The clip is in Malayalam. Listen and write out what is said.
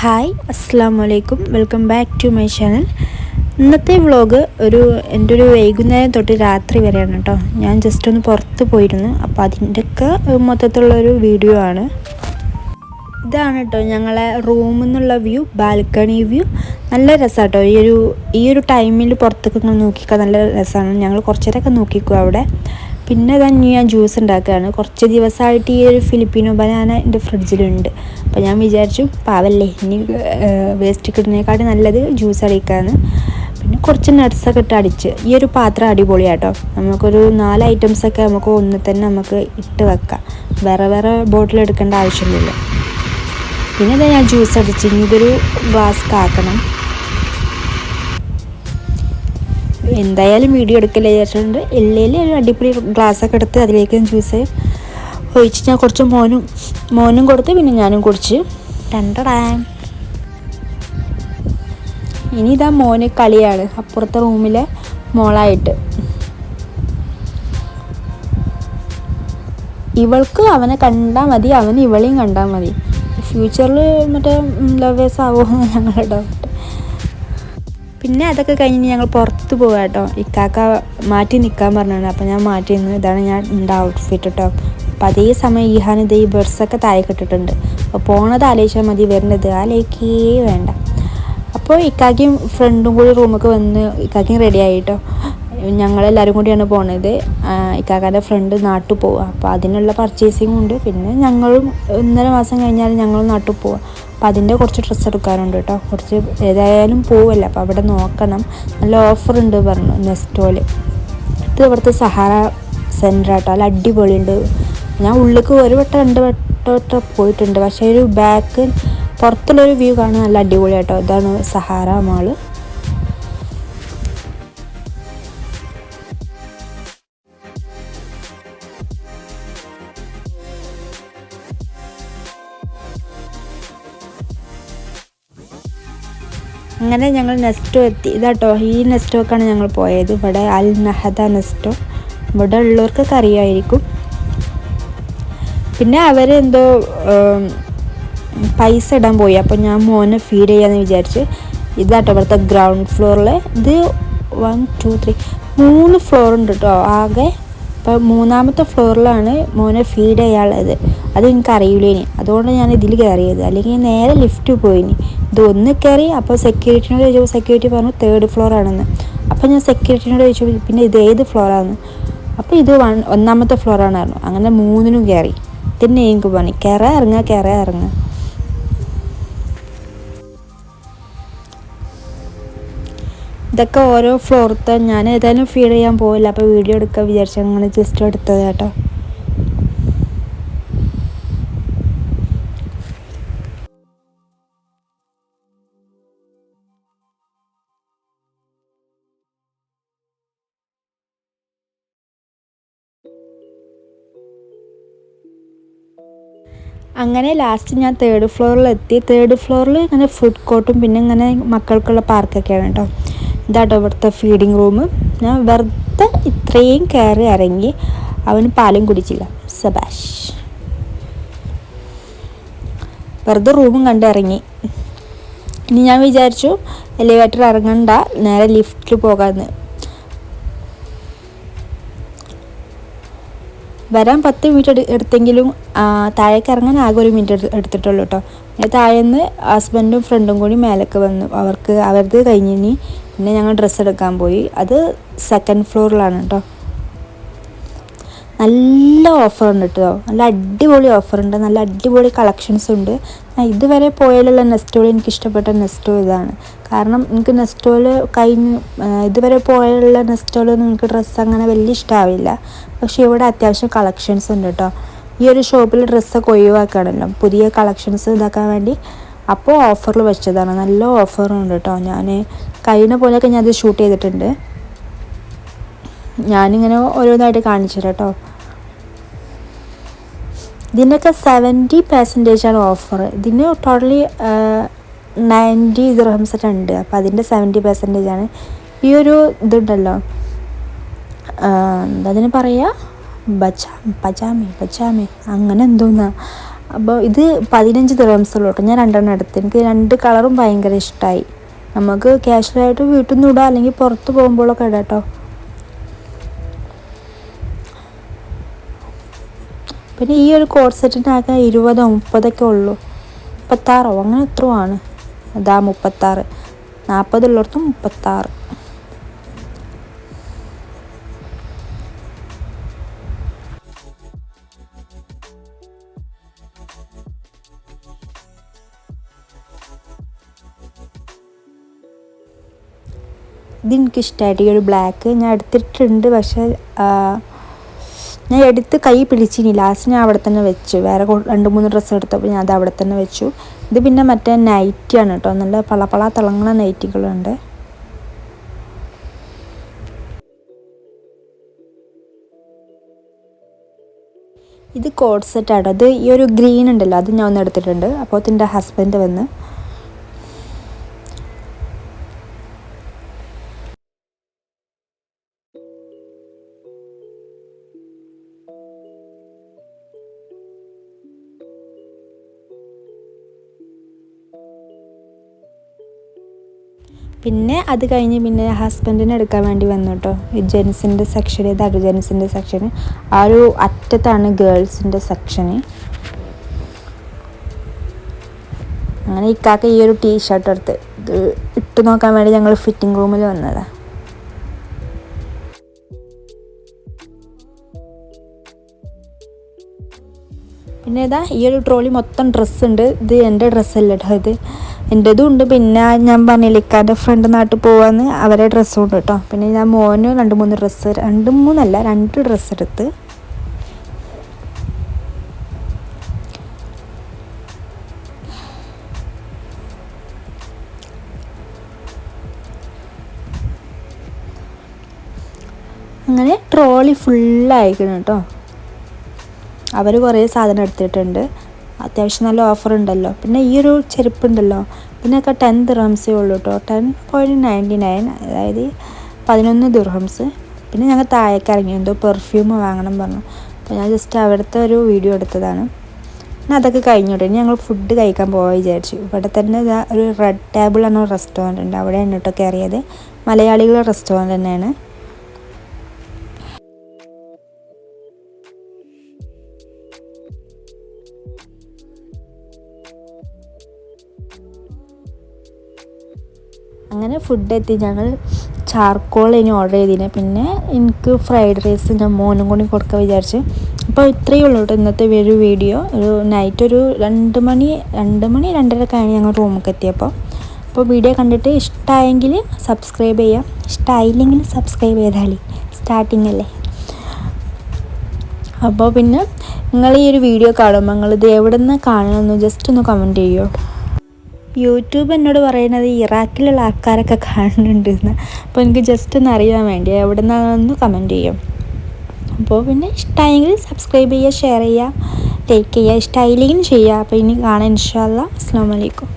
ഹായ് അസ്സാം വലൈക്കും welcome back to my channel. ഇന്നത്തെ വ്ളോഗ് ഒരു എന്റെ ഒരു വൈകുന്നേരം തൊട്ട് രാത്രി വരെയാണ് കേട്ടോ ഞാൻ ജസ്റ്റ് ഒന്ന് പുറത്ത് പോയിരുന്നു. അപ്പോൾ അതിന്റെയൊക്കെ മൊത്തത്തിലുള്ളൊരു വീഡിയോ ആണ്. ഇതാണ് കേട്ടോ ഞങ്ങളെ റൂമിൽ നിന്നുള്ള വ്യൂ ബാൽക്കണി വ്യൂ നല്ല രസമാണ് കേട്ടോ ഈ ഒരു ഈ ഒരു ടൈമിൽ പുറത്തൊക്കെ നോക്കിക്കാൻ നല്ല രസമാണ് ഞങ്ങൾ കുറച്ചേരൊക്കെ നോക്കിക്കോ അവിടെ. പിന്നെ തന്നെ ഞാൻ ജ്യൂസ് ഉണ്ടാക്കുകയാണ്. കുറച്ച് ദിവസമായിട്ട് ഈ ഒരു ഫിലിപ്പീനോ ബനാന എന്റെ ഫ്രിഡ്ജിലുണ്ട്. അപ്പോൾ ഞാൻ വിചാരിച്ചു പാവല്ലേ ഇനി വേസ്റ്റ് കിട്ടുന്നതിനേക്കാട്ടും നല്ലത് ജ്യൂസ് അടിക്കാന്ന്. പിന്നെ കുറച്ച് നട്ട്സൊക്കെ ഇട്ട് അടിച്ച്. ഈ ഒരു പാത്രം അടിപൊളിയാട്ടോ. നമുക്കൊരു നാല് ഐറ്റംസൊക്കെ നമുക്ക് ഒന്ന് തന്നെ നമുക്ക് ഇട്ട് വെക്കാം. വേറെ വേറെ ബോട്ടിൽ എടുക്കേണ്ട ആവശ്യമില്ല പിന്നെ ഞാൻ ജ്യൂസ് അടിച്ച് ഇനി ഇതൊരു ഗ്ലാസ് കാക്കണം എന്തായാലും വീഡിയോ എടുക്കില്ല വിചാരിച്ചിട്ടുണ്ട്. എല്ലയിൽ ഒരു അടിപൊളി ഗ്ലാസ്സൊക്കെ എടുത്ത് അതിലേക്ക് ജ്യൂസ് ഒഴിച്ച് ഞാൻ കുറച്ച് മോനും മോനും കൊടുത്ത് പിന്നെ ഞാനും കുടിച്ച്. രണ്ടടാ. ഇനി ഇതാ മോന് കളിയാണ്. അപ്പുറത്തെ റൂമിലെ മോളായിട്ട്. ഇവൾക്ക് അവനെ കണ്ടാൽ മതി അവന് ഇവളെയും കണ്ടാൽ മതി. ഫ്യൂച്ചറിൽ മറ്റേ ലവേഴ്സ് ആവുമോ ഞങ്ങളുടെ പിന്നെ അതൊക്കെ കഴിഞ്ഞ് ഞങ്ങൾ പുറത്ത് പോകാം കേട്ടോ ഇക്കാക്ക മാറ്റി നിൽക്കാൻ പറഞ്ഞാണ് അപ്പോൾ ഞാൻ മാറ്റി നിന്നു ഇതാണ് ഞാൻ ഉണ്ട് ഔട്ട്ഫിറ്റ് കേട്ടോ അപ്പം അതേ സമയം ഈഹാൻ ഇത് ഈ ബഡ്സൊക്കെ താഴെ കിട്ടിട്ടുണ്ട്. അപ്പോൾ പോണത് ആലോചിച്ചാൽ മതി വരുന്നത് ആലോചിക്കേ വേണ്ട. അപ്പോൾ ഇക്കാക്കിയും ഫ്രണ്ടും കൂടി റൂമൊക്കെ വന്ന് ഇക്കാക്കിയും റെഡി ആയിട്ടോ ഞങ്ങളെല്ലാവരും കൂടിയാണ് പോണത്. ഇക്കാക്കാന്റെ ഫ്രണ്ട് നാട്ടിൽ പോവുക അപ്പോൾ അതിനുള്ള പർച്ചേസിങ് ഉണ്ട്. പിന്നെ ഞങ്ങളും ഒന്നര മാസം കഴിഞ്ഞാൽ ഞങ്ങളും നാട്ടിൽ പോവുക അപ്പോൾ അതിന്റെ കുറച്ച് ഡ്രസ്സ് എടുക്കാറുണ്ട് കേട്ടോ. കുറച്ച് ഏതായാലും പോവല്ല. അപ്പോൾ അവിടെ നോക്കണം. നല്ല ഓഫർ ഉണ്ട് പറഞ്ഞു നെസ്റ്റോൽ. ഇത് ഇവിടുത്തെ സഹാറ സെന്റർ ആട്ടോ. നല്ല അടിപൊളിയുണ്ട്. ഞാൻ ഉള്ളിലേക്ക് ഒരു വട്ടം രണ്ട് വട്ടം പോയിട്ടുണ്ട്. പക്ഷേ ഒരു ബാക്ക് പുറത്തുള്ളൊരു വ്യൂ കാണാൻ നല്ല അടിപൊളിയാട്ടോ. ഇതാണ് സഹാറ മാൾ അങ്ങനെ ഞങ്ങൾ നെസ്റ്റോ എത്തി. ഇതാട്ടോ ഈ നെസ്റ്റോക്കാണ് ഞങ്ങൾ പോയത്. ഇവിടെ അൽ നഹദ നെസ്റ്റോ. ഇവിടെ ഉള്ളവർക്കൊക്കെ അറിയായിരിക്കും. പിന്നെ അവരെന്തോ പൈസ ഇടാൻ പോയി. അപ്പോൾ ഞാൻ മോനെ ഫീഡ് ചെയ്യാന്ന് വിചാരിച്ച്. ഇതാട്ടോ ഇവിടുത്തെ ഗ്രൗണ്ട് ഫ്ലോറിൽ ഇത് വൺ ടു ത്രീ മൂന്ന് ഫ്ലോർ ഉണ്ട് കേട്ടോ ആകെ അപ്പോൾ മൂന്നാമത്തെ ഫ്ലോറിലാണ് മോനെ ഫീഡ് ചെയ്യാനുള്ളത്. അത് എനിക്ക് അറിയില്ലേനി അതുകൊണ്ട് ഞാൻ ഇതിൽ കയറിയത് അല്ലെങ്കിൽ നേരെ ലിഫ്റ്റ് പോയിനി. ഇത് ഒന്ന് കയറി അപ്പോൾ സെക്യൂരിറ്റിനോട് ചോദിച്ചപ്പോൾ സെക്യൂരിറ്റി പറഞ്ഞു തേർഡ് ഫ്ലോറാണെന്ന് അപ്പോൾ ഞാൻ സെക്യൂരിറ്റിനോട് ചോദിച്ചു പിന്നെ ഇത് ഏത് ഫ്ലോറാണെന്ന് അപ്പോൾ ഇത് വൺ ഒന്നാമത്തെ ഫ്ലോറാണ് പറഞ്ഞു. അങ്ങനെ മൂന്നിനും കയറി പിന്നെ എനിക്ക് പറഞ്ഞു കയറാ ഇറങ്ങുക കയറാ ഇറങ്ങുക ഇതൊക്കെ ഓരോ ഫ്ലോറത്തെ ഞാൻ ഏതായാലും ഫീഡ് ചെയ്യാൻ പോവില്ല. അപ്പോൾ വീഡിയോ എടുക്കാൻ വിചാരിച്ചാൽ അങ്ങനെ ജസ്റ്റ് എടുത്തത് കേട്ടോ. അങ്ങനെ ലാസ്റ്റ് ഞാൻ തേർഡ് ഫ്ലോറിൽ എത്തി തേർഡ് ഫ്ലോറിൽ ഇങ്ങനെ ഫുഡ് കോർട്ടും പിന്നെ ഇങ്ങനെ മക്കൾക്കുള്ള പാർക്കൊക്കെയാണ് കേട്ടോ. ഇതാട്ടോ ഇവിടുത്തെ ഫീഡിങ് റൂം ഞാൻ വെറുതെ ഇത്രയും കയറി ഇറങ്ങി അവന് പാലും കുടിച്ചില്ല. സബാഷ്. വെറുതെ റൂമും കണ്ടിറങ്ങി ഇനി ഞാൻ വിചാരിച്ചു എലിവേറ്റർ ഇറങ്ങണ്ട നേരെ ലിഫ്റ്റിൽ പോകാമെന്ന് വരാൻ പത്ത് മിനിറ്റ് എടുത്തെങ്കിലും താഴേക്ക് ഇറങ്ങാൻ ആകെ ഒരു മിനിറ്റ് എടുത്തിട്ടുള്ളൂ കേട്ടോ താഴേന്ന് ഹസ്ബൻഡും ഫ്രണ്ടും കൂടി മേലേക്ക് വന്നു. അവർക്ക് അവരത് കഴിഞ്ഞിനി പിന്നെ ഞങ്ങൾ ഡ്രസ്സ് എടുക്കാൻ പോയി. അത് സെക്കൻഡ് ഫ്ലോറിലാണ് കേട്ടോ നല്ല ഓഫർ ഉണ്ട് കേട്ടോ നല്ല അടിപൊളി ഓഫർ ഉണ്ട്. നല്ല അടിപൊളി കളക്ഷൻസ് ഉണ്ട്. ഞാൻ ഇതുവരെ പോയാലുള്ള നെസ്റ്റോൾ എനിക്ക് ഇഷ്ടപ്പെട്ട നെസ്റ്റോ ഇതാണ്. കാരണം എനിക്ക് നെസ്റ്റോൾ കഴിഞ്ഞ് ഇതുവരെ പോയാലുള്ള നെസ്റ്റോളൊന്നും എനിക്ക് ഡ്രസ്സ് അങ്ങനെ വലിയ ഇഷ്ടമാവില്ല പക്ഷേ ഇവിടെ അത്യാവശ്യം കളക്ഷൻസ് ഉണ്ട് കേട്ടോ ഈ ഒരു ഷോപ്പിൽ ഡ്രസ്സൊക്കെ ഒഴിവാക്കുകയാണല്ലോ പുതിയ കളക്ഷൻസ് ഇതാക്കാൻ വേണ്ടി. അപ്പോൾ ഓഫറിൽ വെച്ചതാണ്. നല്ല ഓഫറുണ്ട് കേട്ടോ ഞാൻ കഴിഞ്ഞ പോലെയൊക്കെ ഞാനത് ഷൂട്ട് ചെയ്തിട്ടുണ്ട്. ഞാനിങ്ങനെ ഓരോന്നായിട്ട് കാണിച്ചു കേട്ടോ ഇതിന്റെയൊക്കെ സെവന്റി പെർസെന്റേജ് ആണ് ഓഫർ ഇതിന് ടോട്ടലി നയന്റി ദിർഹംസ് ഉണ്ട്. അപ്പോൾ അതിന്റെ സെവന്റി പെർസെന്റേജ് ആണ്. ഈ ഒരു ഇതുണ്ടല്ലോ. എന്താ അതിന് പറയുക ബച്ചാ പജാമി പജാമി അങ്ങനെ എന്തോന്നാ? അപ്പോൾ ഇത് പതിനഞ്ച് ദിറംസുള്ളൂ കേട്ടോ. ഞാൻ രണ്ടെണ്ണം എടുത്ത്. എനിക്ക് രണ്ട് കളറും ഭയങ്കര ഇഷ്ടമായി നമുക്ക് ക്യാഷ്വലായിട്ട് വീട്ടിൽ നിന്ന് ഇടാം അല്ലെങ്കിൽ പുറത്ത് പോകുമ്പോഴൊക്കെ ഇടാം കേട്ടോ പിന്നെ ഈ ഒരു കോഡ് സെറ്റിനൊക്കെ ഇരുപതോ മുപ്പതൊക്കെ ഉള്ളൂ. മുപ്പത്താറോ? അങ്ങനെ എത്രയോ ആണ് അതാ മുപ്പത്താറ്. നാൽപ്പതുള്ളിടത്തും മുപ്പത്താറ്. ഇതെനിക്കിഷ്ടമായിട്ട് ഈ ഒരു ബ്ലാക്ക് ഞാൻ എടുത്തിട്ടുണ്ട്. പക്ഷേ ഞാൻ എടുത്ത് കൈ പിടിച്ചിനി. ലാസ്റ്റ് ഞാൻ അവിടെ തന്നെ വെച്ചു. വേറെ രണ്ട് മൂന്ന് ഡ്രസ്സ് എടുത്തപ്പോൾ ഞാൻ അത് അവിടെ തന്നെ വെച്ചു. ഇത് പിന്നെ മറ്റേ നൈറ്റിയാണ് കേട്ടോ നല്ല പളപ്പള തിളങ്ങുന്ന നൈറ്റികളുണ്ട് ഇത് കോഡ് സെറ്റാട്ടോ അത് ഈ ഒരു ഗ്രീൻ ഉണ്ടല്ലോ അത് ഞാൻ ഒന്ന് എടുത്തിട്ടുണ്ട്. അപ്പോൾ അതിന്റെ ഹസ്ബൻഡ് വന്ന്. പിന്നെ അത് കഴിഞ്ഞ് പിന്നെ ഹസ്ബൻഡിനെ എടുക്കാൻ വേണ്ടി വന്നു കേട്ടോ ജെൻസിന്റെ സെക്ഷൻ ഇതാണ് ജെൻസിന്റെ സെക്ഷൻ ആ ഒരു അറ്റത്താണ് ഗേൾസിന്റെ സെക്ഷന് അങ്ങനെ ഇക്കാക്ക ഈ ഒരു ടീ ഷർട്ട് എടുത്ത് ഇട്ട് നോക്കാൻ വേണ്ടി ഞങ്ങൾ ഫിറ്റിംഗ് റൂമിൽ വന്നതാണ് പിന്നെ ഇതാ ഈ ഒരു ട്രോളി മൊത്തം ഡ്രസ്സ് ഉണ്ട്. ഇത് എന്റെ ഡ്രസ്സല്ല കേട്ടോ ഇത്. എന്റെതും ഉണ്ട് പിന്നെ ഞാൻ പറഞ്ഞില്ല ഇക്കാന്റെ ഫ്രണ്ട് നാട്ടിൽ പോവാന്ന് അവരെ ഡ്രസ്സും ഉണ്ട് കേട്ടോ. പിന്നെ ഞാൻ മോന് രണ്ട് മൂന്ന് ഡ്രസ്സ് രണ്ട് മൂന്നല്ല രണ്ട് ഡ്രസ്സ് എടുത്ത്. അങ്ങനെ ട്രോളി ഫുള്ളായിരിക്കണം കേട്ടോ. അവർ കുറേ സാധനം എടുത്തിട്ടുണ്ട്. അത്യാവശ്യം നല്ല ഓഫർ ഉണ്ടല്ലോ. പിന്നെ ഈ ഒരു ചെരുപ്പുണ്ടല്ലോ. ഇതിനൊക്കെ ടെൻ ദിർഹംസേ ഉള്ളൂ കേട്ടോ ടെൻ പോയിന്റ് നയന്റി നയൻ അതായത് പതിനൊന്ന് ദിർഹംസ്. പിന്നെ ഞങ്ങൾ താഴേക്ക് ഇറങ്ങി എന്തോ പെർഫ്യൂം വാങ്ങണം പറഞ്ഞു. അപ്പോൾ ഞാൻ ജസ്റ്റ് അവിടുത്തെ ഒരു വീഡിയോ എടുത്തതാണ്. പിന്നെ അതൊക്കെ കഴിഞ്ഞോട്ടെ ഇനി ഞങ്ങൾ ഫുഡ് കഴിക്കാൻ പോകാൻ വിചാരിച്ചു. ഇവിടെ തന്നെ ഒരു റെഡ് ടേബിൾ എന്ന റെസ്റ്റോറന്റ് ഉണ്ട്. അവിടെയാണ് കേട്ടോ കയറിയത് മലയാളികളുടെ റെസ്റ്റോറന്റ് തന്നെയാണ്. അങ്ങനെ ഫുഡ് എത്തി. ഞങ്ങൾ ചാർക്കോൾ ഇനി ഓർഡർ ചെയ്തിന്. പിന്നെ എനിക്ക് ഫ്രൈഡ് റൈസ് ഞാൻ മോനും കൂടി കൊടുക്കാൻ വിചാരിച്ച്. അപ്പോൾ ഇത്രയേ ഉള്ളൂ കേട്ടോ ഇന്നത്തെ ഒരു വീഡിയോ ഒരു നൈറ്റ് ഒരു രണ്ട് മണി രണ്ട് മണി രണ്ടര കഴിഞ്ഞ് ഞങ്ങൾ റൂമൊക്കെ എത്തിയപ്പോൾ അപ്പോൾ. വീഡിയോ കണ്ടിട്ട് ഇഷ്ടമായെങ്കിൽ സബ്സ്ക്രൈബ് ചെയ്യാം. ഇഷ്ടമായില്ലെങ്കിൽ സബ്സ്ക്രൈബ് ചെയ്താളി സ്റ്റാർട്ടിങ് അല്ലേ? അപ്പോൾ പിന്നെ നിങ്ങൾ ഈ ഒരു വീഡിയോ കാണുമ്പോൾ നിങ്ങളിത് എവിടെ നിന്ന് കാണണമെന്ന് ജസ്റ്റ് ഒന്ന് കമന്റ് ചെയ്യുമോ യൂട്യൂബ് എന്നോട് പറയുന്നത് ഇറാഖിലുള്ള ആൾക്കാരൊക്കെ കാണുന്നുണ്ട് എന്ന് അപ്പോൾ എനിക്ക് ജസ്റ്റ് ഒന്ന് അറിയാൻ വേണ്ടി. എവിടെ നിന്നാണെന്ന് കമന്റ് ചെയ്യും. അപ്പോൾ പിന്നെ ഇഷ്ടമായെങ്കിൽ സബ്സ്ക്രൈബ് ചെയ്യുക ഷെയർ ചെയ്യുക ലൈക്ക് ചെയ്യുക ഇഷ്ടമായില്ലെങ്കിൽ ചെയ്യുക. അപ്പോൾ ഇനി കാണാം ഇൻഷാല്ല അസ്സാം വലൈക്കും